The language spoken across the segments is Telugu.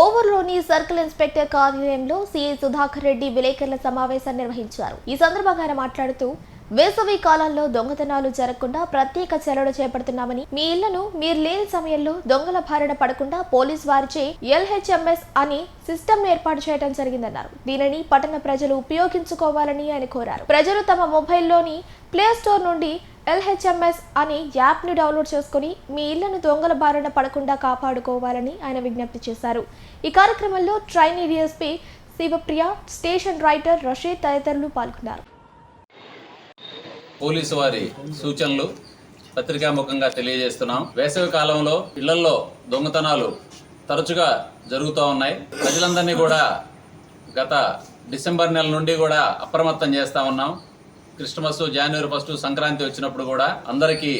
ఓవర్లోని సర్కిల్ ఇన్స్పెక్టర్ కార్యాలయంలో సీఐ సుధాకర్ రెడ్డి విలేకరుల సమావేశం నిర్వహించారు. ఈ సందర్భంగా ఆయన మాట్లాడుతూ వేసవి కాలంలో దొంగతనాలు జరగకుండా ప్రత్యేక చర్యలు చేపడుతున్నామని మీ ఇళ్ళను మీరు లేని సమయంలో దొంగల బారిన పడకుండా పోలీస్ వారిచే ఎల్హెచ్ఎంఎస్ అని సిస్టమ్ ఏర్పాటు చేయడం జరిగిందన్నారు. దీనిని పట్టణ ప్రజలు ఉపయోగించుకోవాలని ఆయన కోరారు. ప్రజలు తమ మొబైల్లోని ప్లే స్టోర్ నుండి ఎల్హెచ్ఎంఎస్ అని యాప్ని డౌన్లోడ్ చేసుకుని మీ ఇళ్ళను దొంగల బారిన పడకుండా కాపాడుకోవాలని ఆయన విజ్ఞప్తి చేశారు. ఈ కార్యక్రమంలో trainee DSP Shivapriya station writer Rashid తదితరులు పాల్గొన్నారు. పోలీసు వారి సూచనలు పత్రికాముఖంగా తెలియజేస్తున్నాం. వేసవి కాలంలో ఇళ్ళలో దొంగతనాలు తరచుగా జరుగుతూ ఉన్నాయి. ప్రజలందరినీ కూడా గత డిసెంబర్ నెల నుండి కూడా అప్రమత్తం చేస్తా ఉన్నాం. క్రిస్మస్ జనవరి ఫస్ట్ సంక్రాంతి వచ్చినప్పుడు కూడా అందరికీ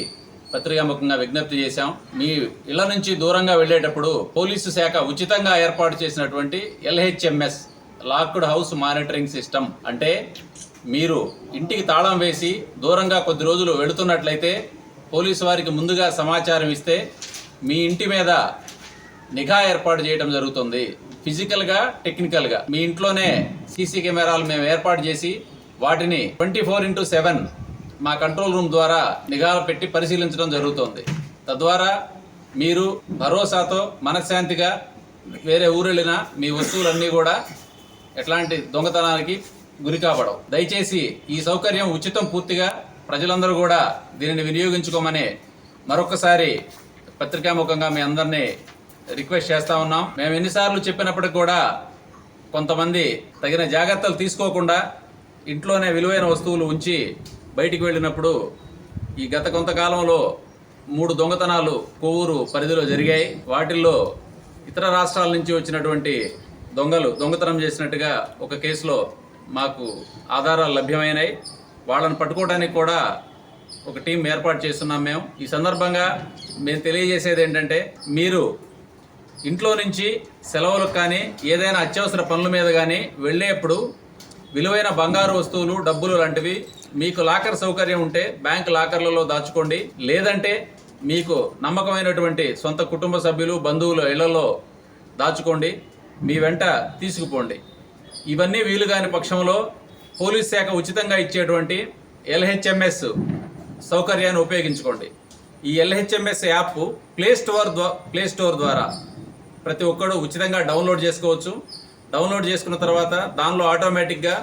పత్రికాముఖంగా విజ్ఞప్తి చేశాం. మీ ఇళ్ళ నుంచి దూరంగా వెళ్ళేటప్పుడు పోలీసు శాఖ ఉచితంగా ఏర్పాటు చేసినటువంటి LHMS locked house monitoring system. అంటే మీరు ఇంటికి తాళం వేసి దూరంగా కొద్ది రోజులు వెళుతున్నట్లయితే పోలీసు వారికి ముందుగా సమాచారం ఇస్తే మీ ఇంటి మీద నిఘా ఏర్పాటు చేయడం జరుగుతుంది. ఫిజికల్గా టెక్నికల్గా మీ ఇంట్లోనే సీసీ కెమెరాలు మేము ఏర్పాటు చేసి వాటిని ట్వంటీ ఫోర్ ఇంటూ సెవెన్ మా కంట్రోల్ రూమ్ ద్వారా నిఘా పెట్టి పరిశీలించడం జరుగుతుంది. తద్వారా మీరు భరోసాతో మనశ్శాంతిగా వేరే ఊరు వెళ్ళినా మీ వస్తువులన్నీ కూడా ఎట్లాంటి దొంగతనానికి గురి కాబడవు. దయచేసి ఈ సౌకర్యం ఉచితం పూర్తిగా ప్రజలందరూ కూడా దీనిని వినియోగించుకోమని మరొకసారి పత్రికాముఖంగా మీ అందరినీ రిక్వెస్ట్ చేస్తా ఉన్నాం. మేము ఎన్నిసార్లు చెప్పినప్పటికి కూడా కొంతమంది తగిన జాగ్రత్తలు తీసుకోకుండా ఇంట్లోనే విలువైన వస్తువులు ఉంచి బయటికి వెళ్ళినప్పుడు ఈ గత కొంతకాలంలో మూడు దొంగతనాలు కొవ్వూరు పరిధిలో జరిగాయి. వాటిల్లో ఇతర రాష్ట్రాల నుంచి వచ్చినటువంటి దొంగలు దొంగతనం చేసినట్టుగా ఒక కేసులో మాకు ఆధారాలు లభ్యమైనాయి. వాళ్ళని పట్టుకోవడానికి కూడా ఒక టీం ఏర్పాటు చేస్తున్నాం మేము. ఈ సందర్భంగా మేము తెలియజేసేది ఏంటంటే మీరు ఇంట్లో నుంచి సెలవులకు కానీ ఏదైనా అత్యవసర పనుల మీద కానీ వెళ్ళేప్పుడు విలువైన బంగారు వస్తువులు డబ్బులు లాంటివి మీకు లాకర్ సౌకర్యం ఉంటే బ్యాంక్ లాకర్లలో దాచుకోండి. లేదంటే మీకు నమ్మకమైనటువంటి సొంత కుటుంబ సభ్యులు బంధువుల ఇళ్ళలో దాచుకోండి. మీ వెంట తీసుకుపోండి. ఇవన్నీ వీలు కాని పక్షంలో పోలీస్ శాఖ ఉచితంగా ఇచ్చేటువంటి ఎల్హెచ్ఎంఎస్ సౌకర్యాన్ని ఉపయోగించుకోండి. ఈ ఎల్హెచ్ఎంఎస్ యాప్ ప్లే స్టోర్ ద్వా ప్లే స్టోర్ ద్వారా ప్రతి ఒక్కరూ ఉచితంగా డౌన్లోడ్ చేసుకోవచ్చు. డౌన్లోడ్ చేసుకున్న తర్వాత దానిలో ఆటోమేటిక్గా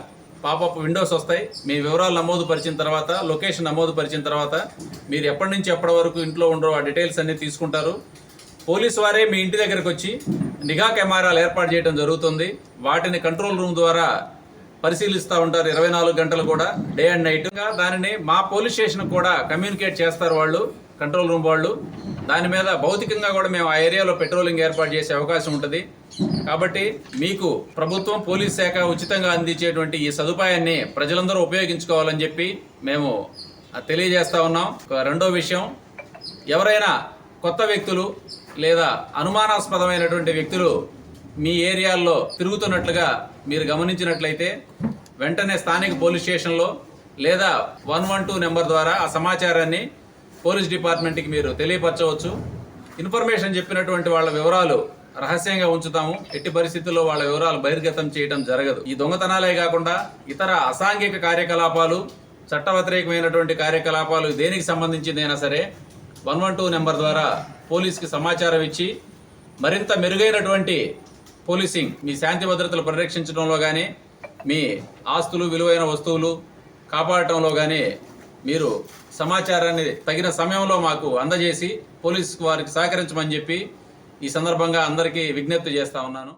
పాపప్ విండోస్ వస్తాయి. మీ వివరాలు నమోదు పరిచిన తర్వాత లొకేషన్ నమోదు పరిచిన తర్వాత మీరు ఎప్పటి నుంచి ఎప్పటి వరకు ఇంట్లో ఉండరో ఆ డీటెయిల్స్ అన్నీ తీసుకుంటారు. పోలీస్ వారే మీ ఇంటి దగ్గరకు వచ్చి నిఘా కెమెరాలు ఏర్పాటు చేయడం జరుగుతుంది. వాటిని కంట్రోల్ రూమ్ ద్వారా పరిశీలిస్తూ ఉంటారు ఇరవై నాలుగు గంటలు కూడా డే అండ్ నైట్. దానిని మా పోలీస్ స్టేషన్ కూడా కమ్యూనికేట్ చేస్తారు వాళ్ళు కంట్రోల్ రూమ్ వాళ్ళు. దాని మీద భౌతికంగా కూడా మేము ఆ ఏరియాలో పెట్రోలింగ్ ఏర్పాటు చేసే అవకాశం ఉంటుంది. కాబట్టి మీకు ప్రభుత్వం పోలీస్ శాఖ ఉచితంగా అందించేటువంటి ఈ సదుపాయాన్ని ప్రజలందరూ ఉపయోగించుకోవాలని చెప్పి మేము తెలియజేస్తా ఉన్నాం. ఒక రెండో విషయం ఎవరైనా కొత్త వ్యక్తులు లేదా అనుమానాస్పదమైనటువంటి వ్యక్తులు మీ ఏరియాల్లో తిరుగుతున్నట్లుగా మీరు గమనించినట్లయితే వెంటనే స్థానిక పోలీస్ స్టేషన్లో లేదా వన్ వన్ టూ నెంబర్ ద్వారా ఆ సమాచారాన్ని పోలీస్ డిపార్ట్మెంట్కి మీరు తెలియపరచవచ్చు. ఇన్ఫర్మేషన్ చెప్పినటువంటి వాళ్ళ వివరాలు రహస్యంగా ఉంచుతాము. ఎట్టి పరిస్థితుల్లో వాళ్ళ వివరాలు బహిర్గతం చేయడం జరగదు. ఈ దొంగతనాలే కాకుండా ఇతర అసాంఘిక కార్యకలాపాలు చట్ట వ్యతిరేకమైనటువంటి కార్యకలాపాలు దేనికి సంబంధించిందైనా సరే వన్ వన్ టూ నెంబర్ ద్వారా పోలీస్కి సమాచారం ఇచ్చి మరింత మెరుగైనటువంటి పోలీసింగ్ మీ శాంతి భద్రతలు పరిరక్షించడంలో కానీ మీ ఆస్తులు విలువైన వస్తువులు కాపాడటంలో కానీ మీరు సమాచారాన్ని తగిన సమయంలో మాకు అందజేసి పోలీస్ వారికి సహకరించమని చెప్పి ఈ సందర్భంగా అందరికీ విజ్ఞప్తి చేస్తా ఉన్నాను.